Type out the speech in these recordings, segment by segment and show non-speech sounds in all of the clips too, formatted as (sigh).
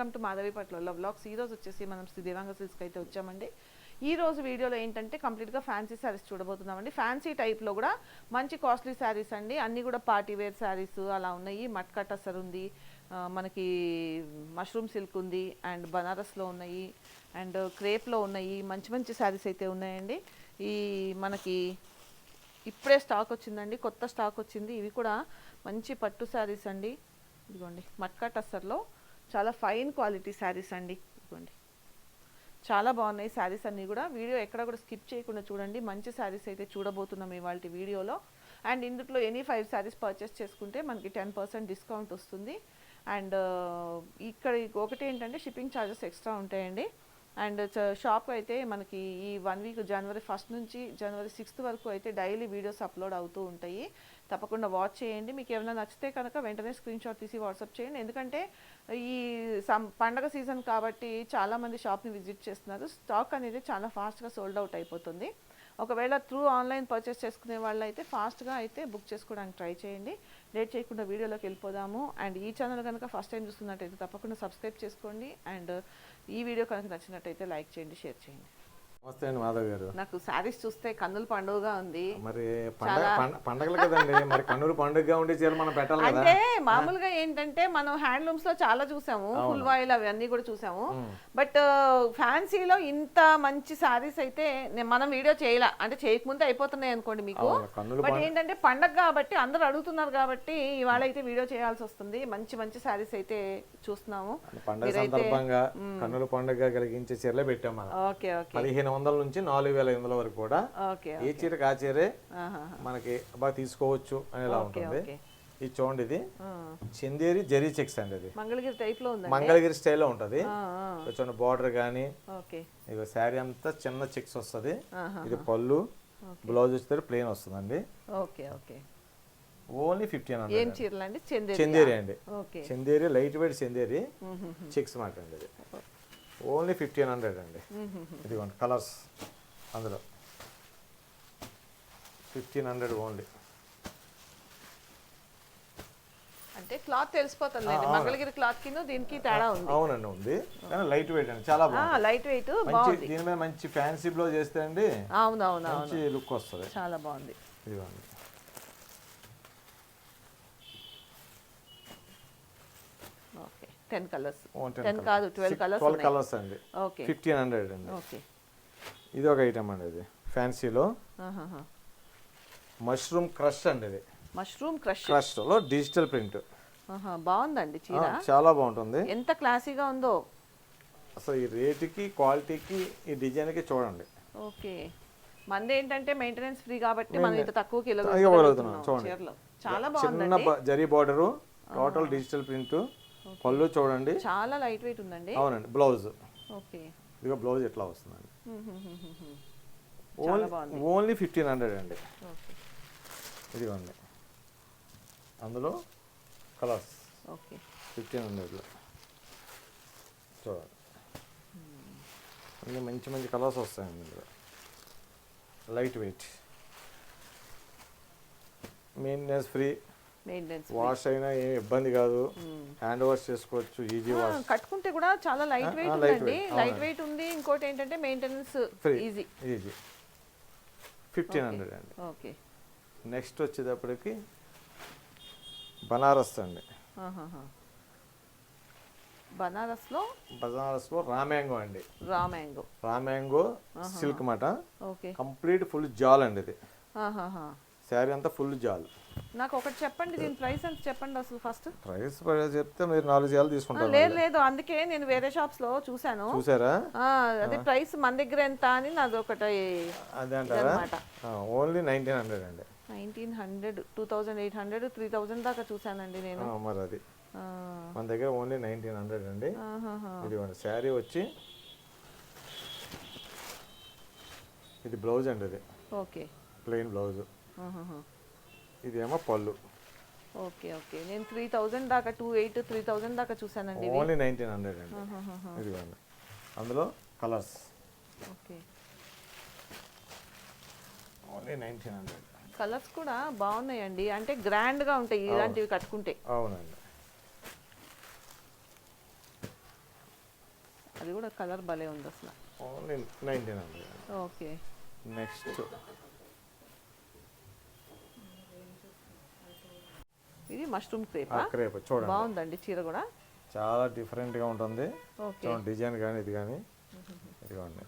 Welcome to Madhavi పట్ల blogs ఈ రోజు వచ్చేసి మనం శ్రీ దేవాంగ అయితే వచ్చామండి. ఈ రోజు వీడియోలో ఏంటంటే కంప్లీట్గా ఫ్యాన్సీ శారీస్ చూడబోతున్నామండి. ఫ్యాన్సీ టైప్లో కూడా మంచి కాస్ట్లీ శారీస్ అండి. అన్నీ కూడా పార్టీ వేర్ శారీస్ అలా ఉన్నాయి. మట్కట్ అసలు ఉంది. మనకి మష్రూమ్ సిల్క్ ఉంది అండ్ బనారస్లో ఉన్నాయి అండ్ క్రేప్లో ఉన్నాయి. మంచి మంచి శారీస్ అయితే ఉన్నాయండి. ఈ మనకి ఇప్పుడే స్టాక్ వచ్చిందండి. కొత్త స్టాక్ వచ్చింది. ఇవి కూడా మంచి పట్టు శారీస్ అండి. ఇదిగోండి మట్కా టస్సర్లో చాలా ఫైన్ క్వాలిటీ శారీస్ అండి. ఇదిగోండి. చాలా బాగున్నాయి శారీస్ అన్నీ కూడా. వీడియో ఎక్కడ కూడా స్కిప్ చేయకుండా చూడండి. మంచి శారీస్ అయితే చూడబోతున్నాం ఇవాళ వీడియోలో. అండ్ ఇందులో ఎనీ ఫైవ్ శారీస్ పర్చేస్ చేసుకుంటే మనకి టెన్ పర్సెంట్ డిస్కౌంట్ వస్తుంది. అండ్ ఇక్కడ ఒకటి ఏంటంటే షిప్పింగ్ ఛార్జెస్ ఎక్స్ట్రా ఉంటాయండి. అండ్ షాప్ అయితే మనకి ఈ వన్ వీక్ జనవరి ఫస్ట్ నుంచి జనవరి సిక్స్త్ వరకు అయితే డైలీ వీడియోస్ అప్లోడ్ అవుతూ ఉంటాయి. తప్పకుండా వాచ్ చేయండి. మీకు ఏమైనా నచ్చితే కనుక వెంటనే స్క్రీన్ షాట్ తీసి వాట్సాప్ చేయండి. ఎందుకంటే ఈ సం పండగ సీజన్ కాబట్టి చాలామంది షాప్ని విజిట్ చేస్తున్నారు. స్టాక్ అనేది చాలా ఫాస్ట్గా సోల్డ్ అవుట్ అయిపోతుంది. ఒకవేళ త్రూ ఆన్లైన్ పర్చేస్ చేసుకునే వాళ్ళు అయితే ఫాస్ట్గా అయితే బుక్ చేసుకోవడానికి ట్రై చేయండి. లేట్ చేయకుండా వీడియోలోకి వెళ్ళిపోదాము. అండ్ ఈ ఛానల్ కనుక ఫస్ట్ టైం చూస్తున్నట్టయితే తప్పకుండా సబ్స్క్రైబ్ చేసుకోండి. అండ్ ఈ వీడియో కనుక నచ్చినట్టయితే లైక్ చేయండి షేర్ చేయండి. నమస్తే అండి మాధవ్ గారు. నాకు శారీస్ చూస్తే కన్నుల పండుగగా ఉంది. మరి పండగ పండ- పండగలు కదండి. మరి కన్నులు పండుగగా ఉండే చీర మనం పెట్టాలి కదా. అంటే మామూలుగా ఏంటంటే మనం హ్యాండ్లూమ్స్లో చాలా చూసాము. ఫుల్ వాయిల్ అవి అన్ని కూడా చూసాము. బట్ ఫ్యాన్సీలో ఇంత మంచి శారీస్ అయితే మనం వీడియో చేయలే. అంటే చేయకముందే అయిపోతున్నాయి అనుకోండి మీకు. బట్ ఏంటంటే పండగ కాబట్టి అందరూ అడుగుతున్నారు కాబట్టి ఇవాళ అయితే వీడియో చేయాల్సి వస్తుంది. మంచి మంచి శారీస్ అయితే చూస్తున్నాము. పండగ సందర్భంగా కన్నుల పండుగ కలిగించే చీరలే పెట్టాం మనం. Okay okay. పదిహేను వందల నుంచి నాలుగు వేల ఐదు వందల వరకు కూడా ఏ చీర కా చీరే. మనకి బాగా తీసుకోవచ్చు అనేలా ఉంటుంది. ఇది చూడండి ఇది. ఆ. చందేరి జరీ చెక్స్ అండి ఇది. మంగళగిరి టైప్లో ఉందండి. మంగళగిరి స్టైల్లో ఉంటుంది. ఆ, ఆ. చూడండి బార్డర్ ఓకే. ఇక శారీ అంతా చిన్న చెక్స్ వస్తుంది. ఇది పళ్ళు బ్లౌజ్ వచ్చేసరికి ప్లెయిన్ వస్తుందండి. Okay okay. Only fifteen hundred Chanderi అండి. Chanderi light weight Chanderi checks మాట అండి ఓన్లీ ఫిఫ్టీన్ హండ్రెడ్ అండి. ఇదిగోండి కలర్స్ అందులో. Fifteen hundred only. అంటే క్లాత్ తెలిసిపోతుంది మంగళగిరి క్లాత్ కింద దీనికి తేడా ఉంది. అవునండి ఉంది. కానీ లైట్ వెయిట్ అండి చాలా బాగుంది. లైట్ వెయిట్ బాగుంది. దీని మీద మంచి ఫ్యాన్సీ బ్లౌజ్ చేస్తే అండి అవునవును అవును మంచి లుక్ వస్తుంది. చాలా బాగుంది. ఇదిగోండి ఓకే టెన్ కలర్స్ ఓ, 10 టెన్ కాదు ట్వెల్వ్ కలర్స్ ట్వెల్వ్ కలర్స్ అండి. ఓకే ఫిఫ్టీన్ హండ్రెడ్ అండి. ఓకే ఇది ఒక ఐటమ్ అండి ఇది. ఫ్యాన్సీలో మష్రూమ్ క్రష్ అండి ఇది. మష్రూమ్ క్రష్ క్రష్లో డిజిటల్ ప్రింట్ బాగుందండి చీర. చాలా బాగుంటుంది. ఎంత క్లాసీగా ఉందో. అసలు ఈ రేటుకి క్వాలిటీకి ఈ డిజైన్కి చూడండి. ఓకే. మంది ఏంటంటే మెయింటెనెన్స్ ఫ్రీ కాబట్టి మనం ఇంత తక్కువ కిలో ఇవ్వగలుగుతున్నాం, చూడండి. చీరలో. చాలా చిన్న బాగుందండి. బ- zari border total digital print పళ్ళు చూడండి. చాలా లైట్ వెయిట్ ఉందండి. అవునండి బ్లౌజ్. ఓకే ఇదిగో బ్లౌజ్ ఎట్లా వస్తుందండి? ఓన్లీ ఓన్లీ ఫిఫ్టీన్ హండ్రెడ్ అండి. ఓకే ఇదిగోండి. అందులో కలర్స్. ఓకే ఫిఫ్టీన్ హండ్రెడ్లో. చూడండి. అన్ని మంచి మంచి కలర్స్ వస్తాయండి ఇందులో. Light weight. Maintenance free. Wash అయినా ఏం ఇబ్బంది కాదు. హ్యాండ్ వాష్ చేసుకోవచ్చు ఈజీ వాష్ కట్టుకుంటే కూడా చాలా లైట్ వెయిట్ ఉందండి. లైట్. వెయిట్ ఉంది ఇంకోటి ఏంటంటే maintenance easy easy fifteen hundred అండి. ఓకే నెక్స్ట్ వచ్చేటప్పటికి బనారస్ అండి. బనారస్లో? బనారస్లో రామ్యాంగో అండి. Raw mango raw mango silk మాట ఓకే కంప్లీట్ ఫుల్ జాల్ అండి ఇది. శారీ అంతా ఫుల్ జాల్. నాకు ఒకటి చెప్పండి దీని ప్రైస్ ఎంత చెప్పండి అసలు ఫస్ట్? ప్రైస్ చెప్తే మీరు నాలుగు జాలు తీసుకుంటారు లేదు లేదు అందుకే నేను వేరే షాప్స్లో చూసాను చూసారా ఆ, అదే ప్రైస్ మన దగ్గర ఎంత అని నాది ఒకటి అదే అంటారా? ఓన్లీ నైన్టీన్ హండ్రెడ్ అండి. Nineteen hundred two thousand eight hundred three thousand దాకా చూసానండి నేను. ఆ, మరి అది. మన దగ్గర ఓన్లీ నైన్టీన్ హండ్రెడ్ అండి. ఇదిగోండి శారీ వచ్చి ఇది బ్లౌజ్ అండి ఇది. ఓకే. Plain blouse. ఇదేమో పళ్ళు. Okay okay. నేను త్రీ థౌజండ్ దాకా టూ ఎయిట్ త్రీ థౌజండ్ దాకా చూసానండి. ఓన్లీ నైన్టీన్ హండ్రెడ్ అండి. ఇదిగోండి అందులో colours okay. Only nineteen hundred colours కూడా బాగున్నాయండి. అంటే గ్రాండ్గా ఉంటాయి ఇలాంటివి కట్టుకుంటే. అవునండి. అది కూడా కలర్ భలే ఉంది అసలు. Only nineteen hundred okay. Next ఇది మష్రూమ్ క్రేప్? క్రేప్ చూడండి. బాగుందండి చీర కూడా. చాలా డిఫరెంట్గా ఉంటుంది. ఓకే. చూడండి డిజైన్ కానీ ఇది కానీ. ఇదిగోండి.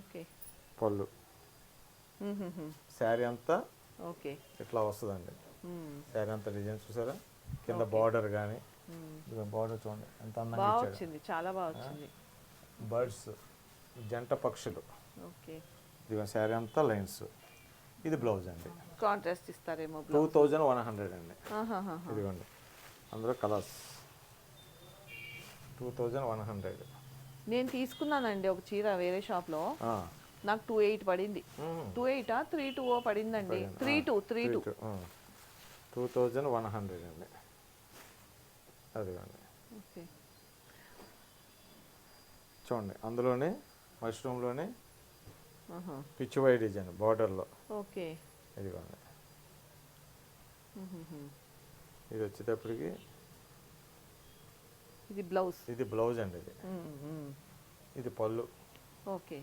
ఓకే. పళ్ళు. శారీ అంతా ఓకే. ఇట్లా వస్తుందండి. శారీ అంతా డిజైన్ చూసారా? కింద బార్డర్ కానీ. బార్డర్ చూడండి ఎంత అందంగా వచ్చింది చాలా బాగా వచ్చింది. బర్డ్స్ జంట పక్షులు. ఓకే. ఇదిగో శారీ అంతా లైన్స్. ఇది బ్లౌజ్ అండి. కాంట్రాస్ట్ ఇస్తారేమో టూ థౌజండ్ వన్ హండ్రెడ్ అండి. ఇదిగోండి. అందులో colours. Two thousand one hundred. నేను తీసుకున్నానండి ఒక చీర వేరే షాప్లో. నాకు టూ ఎయిట్ పడింది. టూ ఎయిటా త్రీ టూ ఓ పడిందండి three two three two. Two thousand one hundred అండి. అదిగోండి. ఓకే. చూడండి అందులోనే మష్రూమ్లోనే ఆహా. పిచ్చి వై డిజైన్ బార్డర్లో. ఓకే. ఇదిగోండి. ఇది వచ్చేటప్పటికి ఇది బ్లౌజ్. ఇది బ్లౌజ్ అండి ఇది. ఇది పళ్ళు. ఓకే.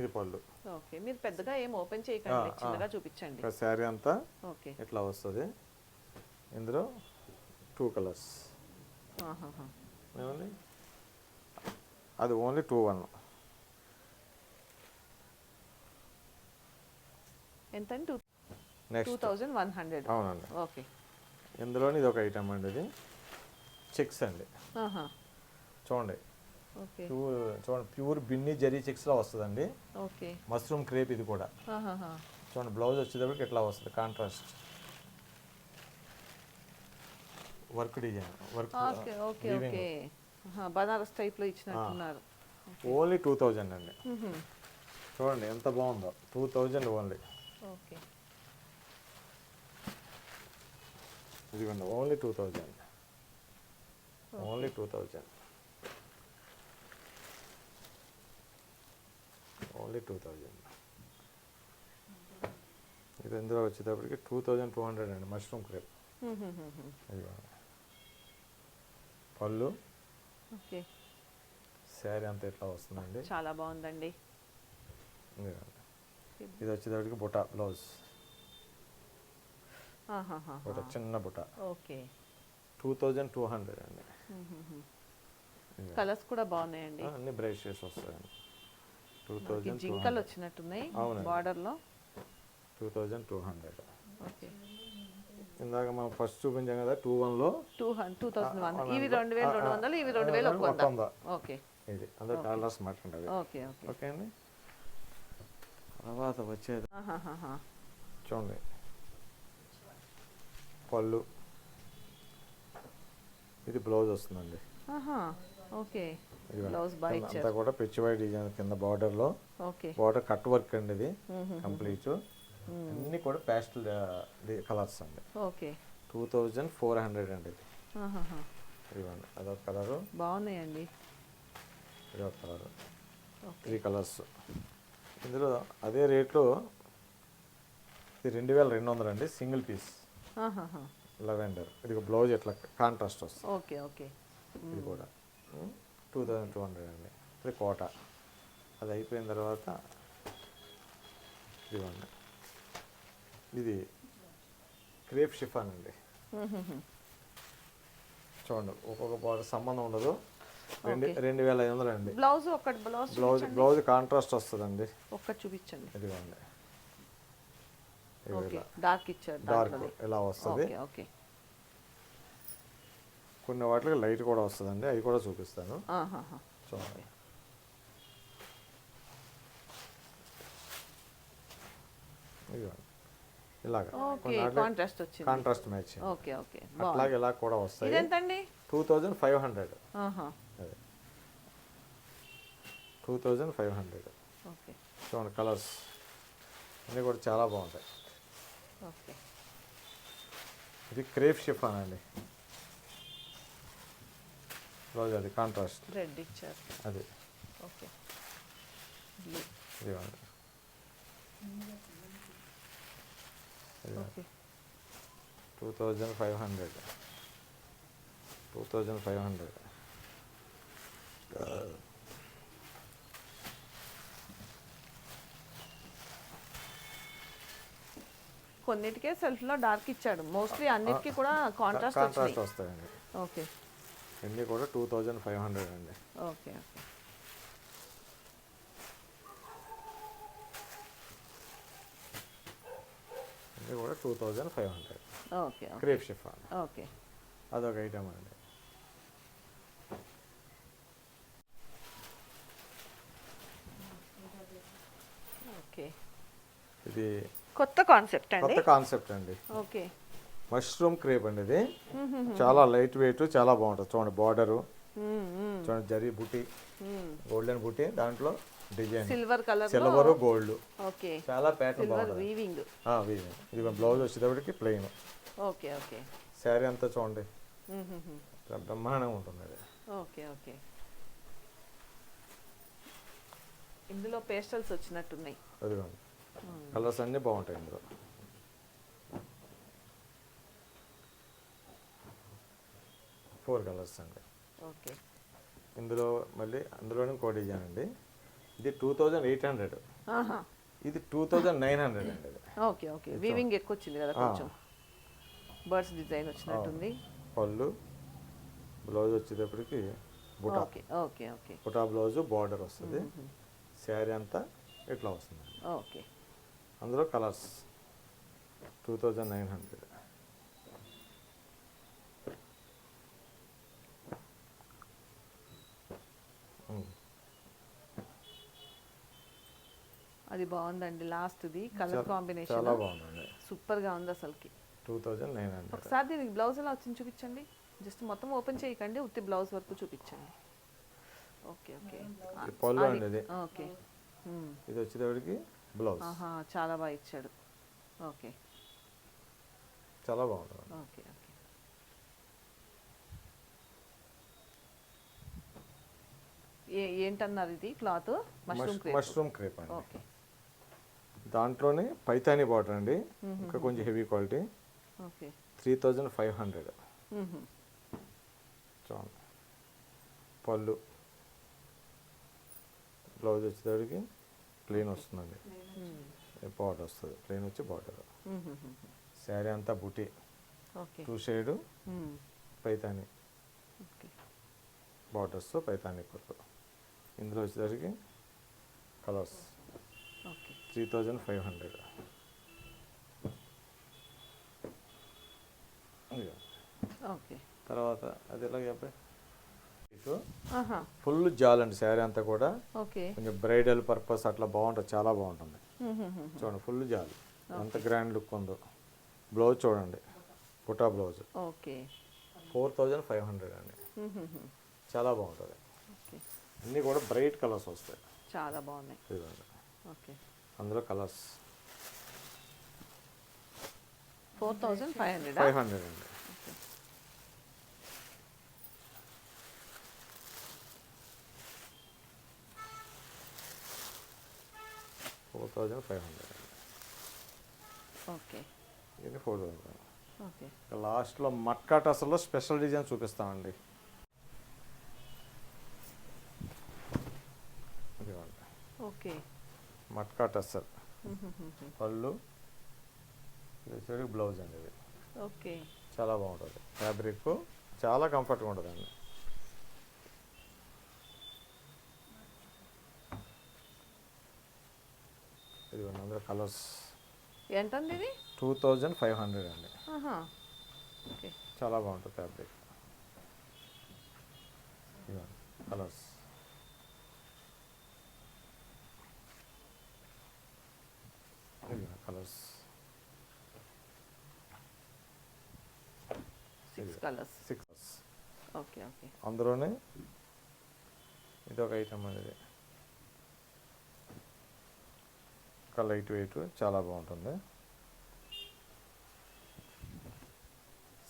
ఇది పళ్ళు. ఓకే. మీరు పెద్దగా ఏం ఓపెన్ చేయకండి. చిన్నగా చూపించండి. ఇంకా శారీ అంతా ఓకే. ఇట్లా వస్తుంది. ఇందులో టూ కలర్స్ అది ఓన్లీ టూ వన్ ఎంత two two thousand one hundred. అవునండి. ఓకే. ఇందులోని ఇది ఒక ఐటమ్ అండి ఇది. చెక్స్ అండి. చూడండి. ప్యూర్ చూడండి ప్యూర్ బిన్ని జరీ చెక్స్లో వస్తుందండి. ఓకే. మష్రూమ్ క్రేప్ ఇది కూడా. చూడండి బ్లౌజ్ వచ్చేటప్పటికి ఇట్లా వస్తుంది? Contrast. Work design work okay okay okay ఆహా, బనారస్ టైప్లో ఇచ్చినట్టున్నారు. ఓన్లీ టూ థౌజండ్ అండి. చూడండి ఎంత బాగుందో. Two thousand only. ఓకే. ఇదిగోండి only two thousand. Only two thousand. Only two thousand. ఇది ఇందులో వచ్చేటప్పటికి టూ థౌజండ్ టూ హండ్రెడ్ అండి మష్రూమ్ క్రేప్ పళ్ళు. ఓకే. శారీ అంతా ఇట్లా వస్తుందండి? చాలా బాగుందండి. ఇది వచ్చేటప్పటికి బుట్ట బ్లౌజ్. బుట్ట చిన్న బుట్ట okay. Two thousand two hundred అండి. కలర్స్ కూడా బాగున్నాయండి. అన్ని బ్రైట్ షేడ్స్ వస్తాయండి. టూ థౌజండ్ జింకలు వచ్చినట్టున్నాయి. బార్డర్లో. Two thousand two hundred. Okay. ఇందాక మనం ఫస్ట్ చూపించాం కదా టూ వన్లో? Two two thousand one. ఇవి రెండు వేలు రెండు వందలు ఇవి రెండు వేలు ఒక వంద. ఓకే. ఇది. అందరూ కలర్స్ మాట్లాడాలి ఓకే ఓకే. ఓకే అండి. తర్వాత వచ్చేది ఆహాహాహా. చూడండి. పళ్ళు. ఇది బ్లౌజ్ వస్తుందండి. ఆహా ఓకే. ఇది బ్లౌజ్ బాగా కింద ఇచ్చారు. అంతా కూడా పిచ్చివై డిజైన్ కింద బార్డర్లో. ఓకే. బార్డర్ కట్ వర్క్ అండి ఇది. కంప్లీట్. అన్ని కూడా ప్యాస్టల్ కలర్స్ అండి. Okay. Two thousand four hundred అండి ఇది. ఆహాహా. ఇదిగోండి అదొక కలరు. బాగున్నాయండి. ఇదొక కలరు. ఓకే. Three colours. ఇందులో అదే రేట్లో ఇది రెండు వేల రెండు వందలు అండి సింగిల్ పీస్. లెవెండర్. ఇది బ్లౌజ్ ఇట్లా కాంట్రాస్ట్ వస్తుంది. Okay okay. ఇది కూడా. టూ థౌజండ్ టూ హండ్రెడ్ అండి. ఇది కోట. అది అయిపోయిన తర్వాత ఇదిగోండి. ఇది క్రేప్ షిఫాన్ అండి. చూడండి ఒక్కొక్క బార్డర్ సంబంధం ఉండదు. రెండు వేల ఐదు వందలు అండి. బ్లౌజ్ ఒక్కటి బ్లౌజ్ బ్లౌజ్ బ్లౌజ్ కాంట్రాస్ట్ వస్తుందండి. ఒక్కటి చూపించండి. ఇదిగోండి. డార్క్ ఇచ్చారు డార్క్. ఇలా వస్తుంది. ఓకే కొన్ని వాటికి లైట్ కూడా వస్తుందండి. అవి కూడా చూపిస్తాను. చూడండి. ఇదిగోండి. ఇలాగా. కాంట్రాస్ట్ వచ్చింది. Contrast match okay okay. బాగుంది. అట్లాగే ఇలా కూడా వస్తాయి. Two thousand five hundred. Two thousand five hundred. Okay. చూడండి కలర్స్ అన్నీ కూడా చాలా బాగుంటాయి. ఓకే. ఇది క్రేప్ షిఫాన్ అండి. రోజు అది కాంట్రాస్ట్. రెడ్ ఇచ్చారు. అది. Okay. Okay. Two thousand five hundred. Two thousand five hundred. కొన్నిటికే సెల్ఫ్లో డార్క్ ఇచ్చాడు. మోస్ట్లీ అన్నిటికీ కూడా కాంట్రాస్ట్ కాంట్రాస్ట్ వస్తాయండి. ఓకే ఇవన్నీ కూడా టూ థౌజండ్ ఫైవ్ హండ్రెడ్ అండి. ఓకే ఓకే ఇవన్నీ కూడా two thousand five hundred okay okay crepe chiffon okay అదొక ఐటమ్ అండి. ఓకే ఇది కొత్త కాన్సెప్ట్ అండి? కొత్త కాన్సెప్ట్ అండి. ఓకే. మష్రూమ్ క్రేప్ అండి ఇది. చాలా లైట్ వెయిట్ చాలా బాగుంటుంది. చూడండి బార్డరు చూడండి జరీ బుట్టి మ్మ్. గోల్డెన్ బుట్టి దాంట్లో design silver colour silver gold okay. చాలా ప్యాటర్న్ బాగుంటుంది. వీవింగ్ ఆ, వీవింగ్. ఇది బ్లౌజ్ వచ్చేటప్పటికి ప్లెయిన్ ఓకే ఓకే. శారీ అంతా చూడండి. బ్రహ్మాండంగా ఉంటుంది అది. Okay okay. ఇందులో పేస్టల్స్ వచ్చినట్టున్నాయి. అదిగోండి. కలర్స్ అన్నీ బాగుంటాయి ఇందులో. ఫోర్ కలర్స్ అండి. ఓకే. ఇందులో మళ్ళీ అందులోనే ఇంకో డిజైన్ అండి. ఇది టూ థౌజండ్ ఎయిట్ హండ్రెడ్. ఇది టూ థౌజండ్ నైన్ హండ్రెడ్ అండి ఓకే ఓకే. వీవింగ్ ఎక్కువ వచ్చింది కదా కొంచెం. బర్డ్స్ డిజైన్ వచ్చినట్టుంది. పళ్ళు బ్లౌజ్ వచ్చేటప్పటికి buta. Okay okay okay. Buta blouse border వస్తుంది. శారీ అంతా ఇట్లా వస్తుంది ఓకే. అందులో colours. Two thousand nine hundred. అది బాగుందండి లాస్ట్ది. కలర్ కాంబినేషన్ చాలా బాగుందండి. సూపర్గా ఉంది అసలుకి. Two thousand nine hundred. ఒకసారి దీనికి బ్లౌజ్ ఎలా వచ్చింది చూపించండి. జస్ట్ మొత్తం ఓపెన్ చేయకండి ఉత్తి బ్లౌజ్ వరకు చూపించండి. Okay okay. పళ్ళు అండి ఇది. ఓకే. మ్మ్. ఇది వచ్చేటప్పటికి బ్లౌజ్. చాలా బాగా ఇచ్చాడు. ఓకే. చాలా బాగుంటుంది ఓకే ఓకే. ఏ ఏంటన్నారు ఇది cloth? Mushroom crepe. Mushroom crepe అండి. ఓకే. దాంట్లోనే పైతానీ బార్డర్ అండి. ఇంకా కొంచెం heavy quality. Okay. Three thousand five hundred. చూడండి పళ్ళు. బ్లౌజ్ వచ్చేటప్పటికి ప్లెయిన్ వస్తుందండి. మ్మ్. బార్డర్ వస్తుంది. ప్లెయిన్ వచ్చి బార్డర్ మ్మ్. శారీ అంతా బుటీ. Two shade. మ్మ్. పైతాని. బార్డర్స్ పైతాని పళ్ళు ఇందులో వచ్చేసరికి colours. Three thousand five hundred. Okay. తర్వాత అది ఎలా చెప్పే? ఆహా. ఫుల్ జాల్ అండి శారీ అంతా కూడా. ఓకే. కొంచెం బ్రైడల్ పర్పస్ అట్లా బాగుంటుంది చాలా బాగుంటుంది. చూడండి ఫుల్ జాల్. ఎంత గ్రాండ్ లుక్ ఉందో. బ్లౌజ్ చూడండి పుటా blouse. Okay. Four thousand five hundred అండి. చాలా బాగుంటుంది. ఓకే. అన్నీ కూడా బ్రైట్ కలర్స్ వస్తాయి. చాలా బాగున్నాయి. అందులో colours. Four thousand five hundred? Five hundred అండి. Four thousand five hundred okay ఇది ఫోర్ థౌజండ్ ఓకే లాస్ట్లో మట్కా టసల్లో స్పెషల్ డిజైన్ చూపిస్తామండి ఓకే మట్కా మ్మ్. పళ్ళు బ్లౌజ్ అండి ఇది ఓకే చాలా బాగుంటుంది ఫ్యాబ్రిక్ చాలా కంఫర్ట్గా ఉంటుందండి ఇది అందులో కలర్స్ ఎంతండి ఇది? టూ థౌజండ్ ఫైవ్ హండ్రెడ్ అండి. ఓకే. చాలా బాగుంటుంది fabric. Colours colours six colours six okay okay. అందులోనే ఇది ఒక ఐటమ్ అనేది లైట్ వెయిట్ చాలా బాగుంటుంది.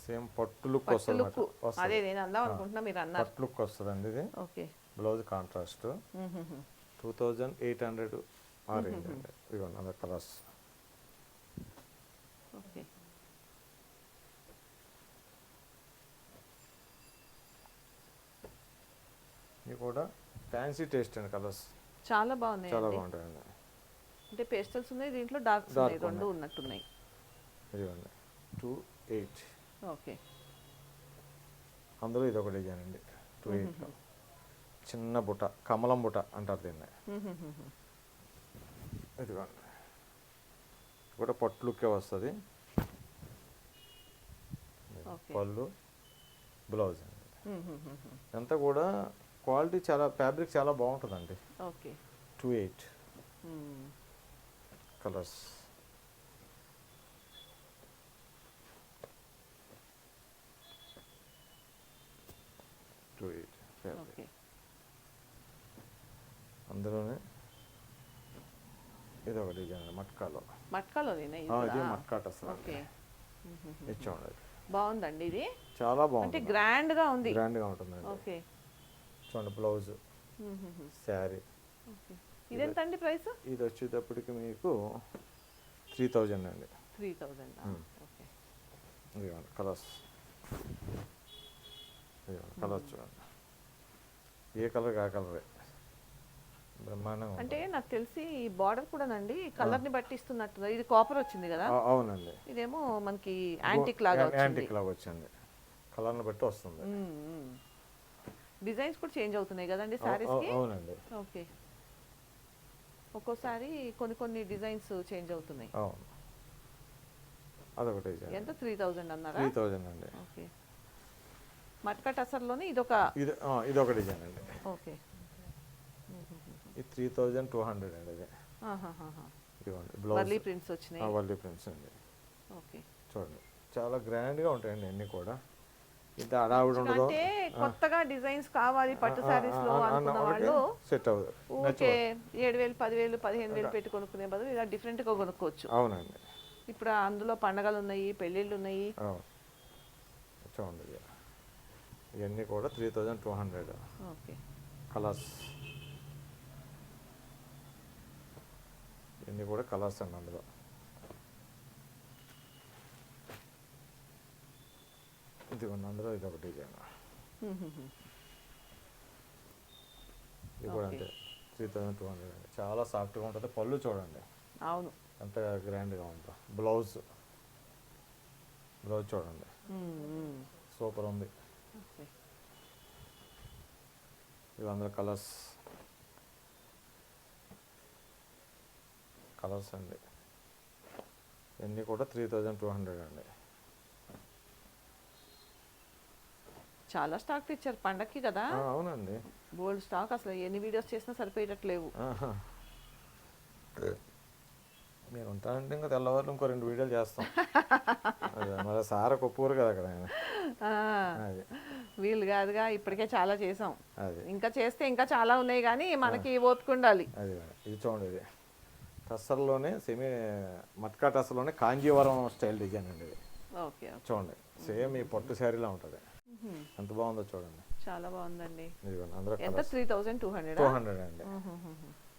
సేమ్ పట్టు లుక్ వస్తుంది లుక్ అదే నేను అందాం అనుకుంటున్నా మీరు అన్నారు. పట్టు లుక్ వస్తుందండి ఇది. Okay. Blouse contrast. Two thousand eight hundred ఆ రేంజ్ అండి. ఇదిగోండి కలర్స్ ఓకే. మీకు కూడా ఫ్యాన్సీ టేస్ట్ అండి కలర్స్ చాలా బాగున్నాయి చాలా బాగుంటాయండి. అంటే పేస్టల్స్ ఉన్నాయి దీంట్లో డార్క్స్ ఉన్నాయి రెండు ఉన్నట్టున్నాయి. ఇదిగోండి టూ ఎయిట్. ఓకే. అందులో ఇది ఒక డిజైన్ అండి. టూ ఎయిట్లో చిన్న బుట్ట కమలం బుట్ట అంటారు దీన్ని. ఇదిగోండి ఇది కూడా పట్టు లుక్కే వస్తుంది. పళ్ళు బ్లౌజ్ అండి. అంతా కూడా క్వాలిటీ చాలా ఫ్యాబ్రిక్ చాలా బాగుంటుందండి. Okay. Two eight. Colours two eight అందులోనే ఇది ఒక డిజైన్ మట్కాలో మట్కాలోనేనా ఇది? మట్కాట్ అసలు ఇచ్చామండి బాగుందండి ఇది? చాలా అంటే బాగుంటుంది గ్రాండ్గా ఉంది. గ్రాండ్గా ఉంటుందండి. ఓకే. చూడండి బ్లౌజ్ శారీ. ఓకే. ఇదెంతండి ప్రైస్? ఇది వచ్చేటప్పటికి మీకు త్రీ థౌజండ్ అండి. Three thousand. Okay. Colours. Colours చూడండి. ఏ కలర్ ఆ కలరే? బ్రహ్మాండంగా అంటే. నాకు తెలిసి ఈ బార్డర్ కూడానండి కలర్ని బట్టి ఇస్తున్నట్టు ఇది కాపర్ వచ్చింది కదా? అవునండి. ఇదేమో మనకి యాంటిక్ లాగా యాంటిక్ లాగా వచ్చింది. కలర్ని బట్టి వస్తుంది. డిజైన్స్ కూడా చేంజ్ అవుతున్నాయి కదండి సారీస్కి అవునండి. ఓకే. ఒక్కోసారి కొన్ని కొన్ని డిజైన్స్ చేంజ్ అవుతున్నాయి. అవును. అదొకటి డిజైన్ ఎంత? త్రీ థౌజండ్ అన్నారా? త్రీ థౌజండ్ అండి. ఓకే. మట్కా టసర్లోనే ఇదొక ఇది ఇదొక డిజైన్ అండి. ఓకే. ఇది త్రీ థౌజండ్ టూ హండ్రెడ్ అండి ఇది. వర్లీ ప్రింట్స్ వచ్చినాయి. వల్లి ప్రింట్స్ అండి. ఓకే. చూడండి. చాలా గ్రాండ్గా ఉంటాయండి అన్నీ కూడా. ఇంత అడావిడ ఉండదు. అంటే కొత్తగా డిజైన్స్ కావాలి పట్టు సారీస్లో అనుకున్న వాళ్ళు సెట్ అవ్వదు. ఊరికే ఏడు వేలు పదివేలు పదిహేను వేలు పెట్టి కొనుక్కునే బదులు ఇలా డిఫరెంట్గా కొనుక్కోవచ్చు. అవునండి. ఇప్పుడు అందులో పండగలు ఉన్నాయి పెళ్ళిళ్ళు ఉన్నాయి. చూడండి. ఇవన్నీ కూడా three thousand two hundred okay. Colours ఇవన్నీ కూడా కలర్స్ అండి అందులో. ఇదిగోండి అందులో ఇది ఒక డిజైన్ ఇది కూడా. అంతే త్రీ థౌజండ్ టూ హండ్రెడ్ అండి చాలా సాఫ్ట్గా ఉంటుంది పళ్ళు చూడండి. అవును. ఎంత గ్రాండ్గా ఉంటుందో బ్లౌజ్ బ్లౌజ్ చూడండి. సూపర్ ఉంది. ఇవి అందులో కలర్స్ కలర్స్ అండి. ఇవన్నీ కూడా త్రీ థౌజండ్ టూ హండ్రెడ్ అండి. చాలా స్టాక్ తెచ్చారు పండక్కి కదా. అవునండి. బోల్డ్ స్టాక్ అసలు ఎన్ని వీడియోస్ చేసినా సరిపోయేటట్లేవు. మీరు ఉంటానంటే ఇంకా తెల్లవారు ఇంకో రెండు వీడియోలు చేస్తాం. మరి సార్ ఒప్పుకోరు కదా అక్కడ వీలు కాదుగా ఇప్పటికే చాలా చేసాం. అది. ఇంకా చేస్తే ఇంకా చాలా ఉన్నాయి కానీ మనకి ఓపిక ఉండాలి. అది ఇది చూడండి ఇది. టస్సర్లోనే సెమీ మట్కా టస్సర్లోనే కాంజీవరం స్టైల్ డిజైన్ అండి ఇది. చూడండి సేమ్ ఈ పట్టు శారీలా ఉంటుంది. ఎంత బాగుందో చూడండి. చాలా బాగుందండి. ఎంత? Three thousand two hundred two hundred అండి.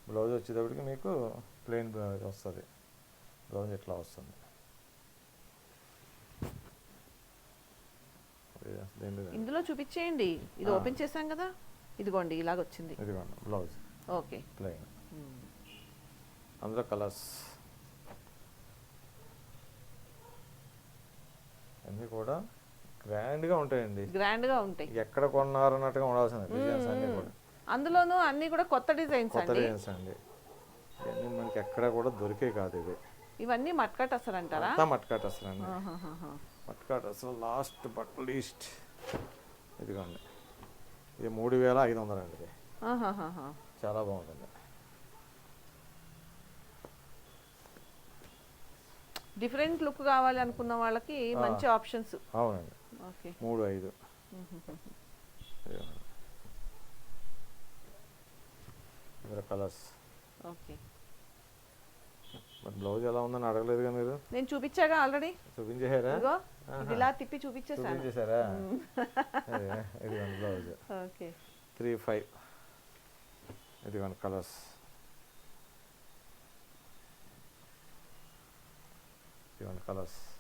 బ్లౌజ్ వచ్చేటప్పటికి మీకు ప్లెయిన్ బ్లౌజ్ వస్తుంది. బ్లౌజ్ ఇట్లా వస్తుంది? ఇందులో చూపించేయండి. ఇది. ఓపెన్ చేసాం కదా? ఇదిగోండి ఇలాగ వచ్చింది ఇదిగోండి బ్లౌజ్. ఓకే. ప్లెయిన్ అందులో కలర్స్. అన్నీ కూడా గ్రాండ్గా ఉంటాయండి. గ్రాండ్గా ఉంటాయి. ఎక్కడ కొన్నారు అన్నట్టుగా ఉండాల్సింది డిజైన్స్ అన్నీ కూడా. అందులోనూ అన్ని కూడా కొత్త డిజైన్స్ కొత్త అండి. డిజైన్స్ అండి. ఇవన్నీ మనకి ఎక్కడ కూడా దొరికే కాదు ఇవి. ఇవన్నీ మట్కట్ అసలు అంటారా? అంతా మట్కాట్ అసలు అండి. ఆహాహాహా. మట్కాట్ అసలు లాస్ట్ బట్ లీస్ట్. ఇదిగోండి. ఇది మూడు వేల ఐదు వందలు అండి ఇది. ఆహాహాహా. చాలా బాగుంటుంది డిఫరెంట్ లుక్ కావాలి అనుకున్న వాళ్ళకి మంచి ఆప్షన్స్. అవునండి. మూడు ఐదు. (laughs) కలర్స్. ఓకే. మరి బ్లౌజ్ ఎలా ఉందని అడగలేదుగా మీరు? నేను చూపించాగా ఆల్రెడీ? ఇది ఇలా తిప్పి చూపించేసాను చూపించేసారా (laughs) ఇదిగోండి బ్లౌజ్. ఓకే. Three five. ఇదిగోండి కలర్స్. ఇదిగోండి colours.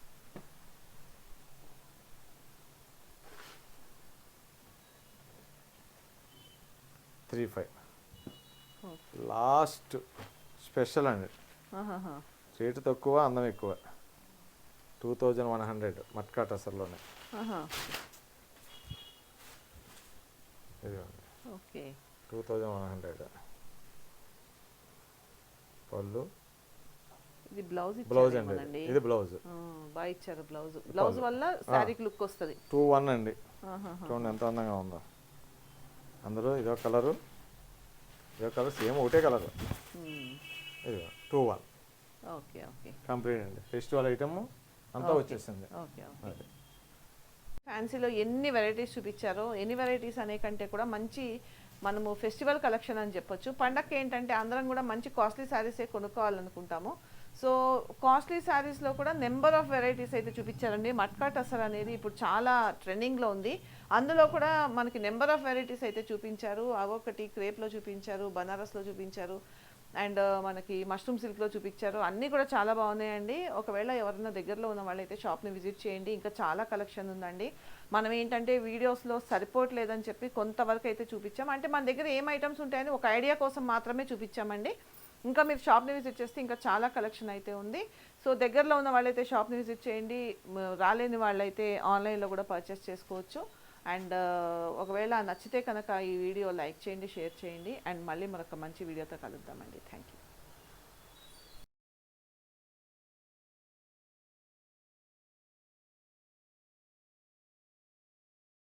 Three five. Last special అండి. రేటు తక్కువ అందం ఎక్కువ. Two thousand one hundred matka టసర్లోనే. ఇదిగోండి. Two thousand one hundred. పళ్ళు. ఇది బ్లౌజ్ బ్లౌజ్ అండి ఇది. బ్లౌజ్. బాగా ఇచ్చారు బ్లౌజ్. బ్లౌజ్ వల్ల శారీకి లుక్ వస్తుంది. టూ వన్ అండి. చూడండి ఎంత అందంగా ఉందో. అందులో ఇదో కలరు ఇదో కలర్ సేమ్ ఒకటే కలర్. ఇదిగో two one. Okay okay. Complete అండి. ఫెస్టివల్ ఐటమ్ అంతా వచ్చేసింది. ఓకే ఫ్యాన్సీలో ఎన్ని వెరైటీస్ చూపించారో ఎన్ని వెరైటీస్ అనే కంటే కూడా మంచి మనము ఫెస్టివల్ కలెక్షన్ అని చెప్పొచ్చు. పండగకి ఏంటంటే అందరం కూడా మంచి కాస్ట్లీ శారీసే కొనుక్కోవాలనుకుంటాము. సో కాస్ట్లీ శారీస్లో కూడా నెంబర్ ఆఫ్ వెరైటీస్ అయితే చూపించారండి. మట్కా టసర్ అనేది ఇప్పుడు చాలా ట్రెండింగ్లో ఉంది. అందులో కూడా మనకి నెంబర్ ఆఫ్ వెరైటీస్ అయితే చూపించారు. అవొకటి క్రేప్లో చూపించారు బనారస్లో చూపించారు అండ్ మనకి మష్రూమ్ సిల్క్లో చూపించారు. అన్నీ కూడా చాలా బాగున్నాయండి. ఒకవేళ ఎవరైనా దగ్గరలో ఉన్న వాళ్ళైతే షాప్ని విజిట్ చేయండి. ఇంకా చాలా కలెక్షన్ ఉందండి. మనం ఏంటంటే వీడియోస్లో సరిపోవట్లేదని చెప్పి కొంతవరకు అయితే చూపించాం. అంటే మన దగ్గర ఏం ఐటమ్స్ ఉంటాయని ఒక ఐడియా కోసం మాత్రమే చూపించామండి. ఇంకా మీరు షాప్ని విజిట్ చేస్తే ఇంకా చాలా కలెక్షన్ అయితే ఉంది. సో దగ్గరలో ఉన్న వాళ్ళైతే షాప్ని విజిట్ చేయండి. రాలేని వాళ్ళైతే ఆన్లైన్లో కూడా పర్చేస్ చేసుకోవచ్చు. అండ్ ఒకవేళ నచ్చితే కనుక ఈ వీడియో లైక్ చేయండి షేర్ చేయండి అండ్ మళ్ళీ మరొక మంచి వీడియోతో కలుద్దామండి. Thank you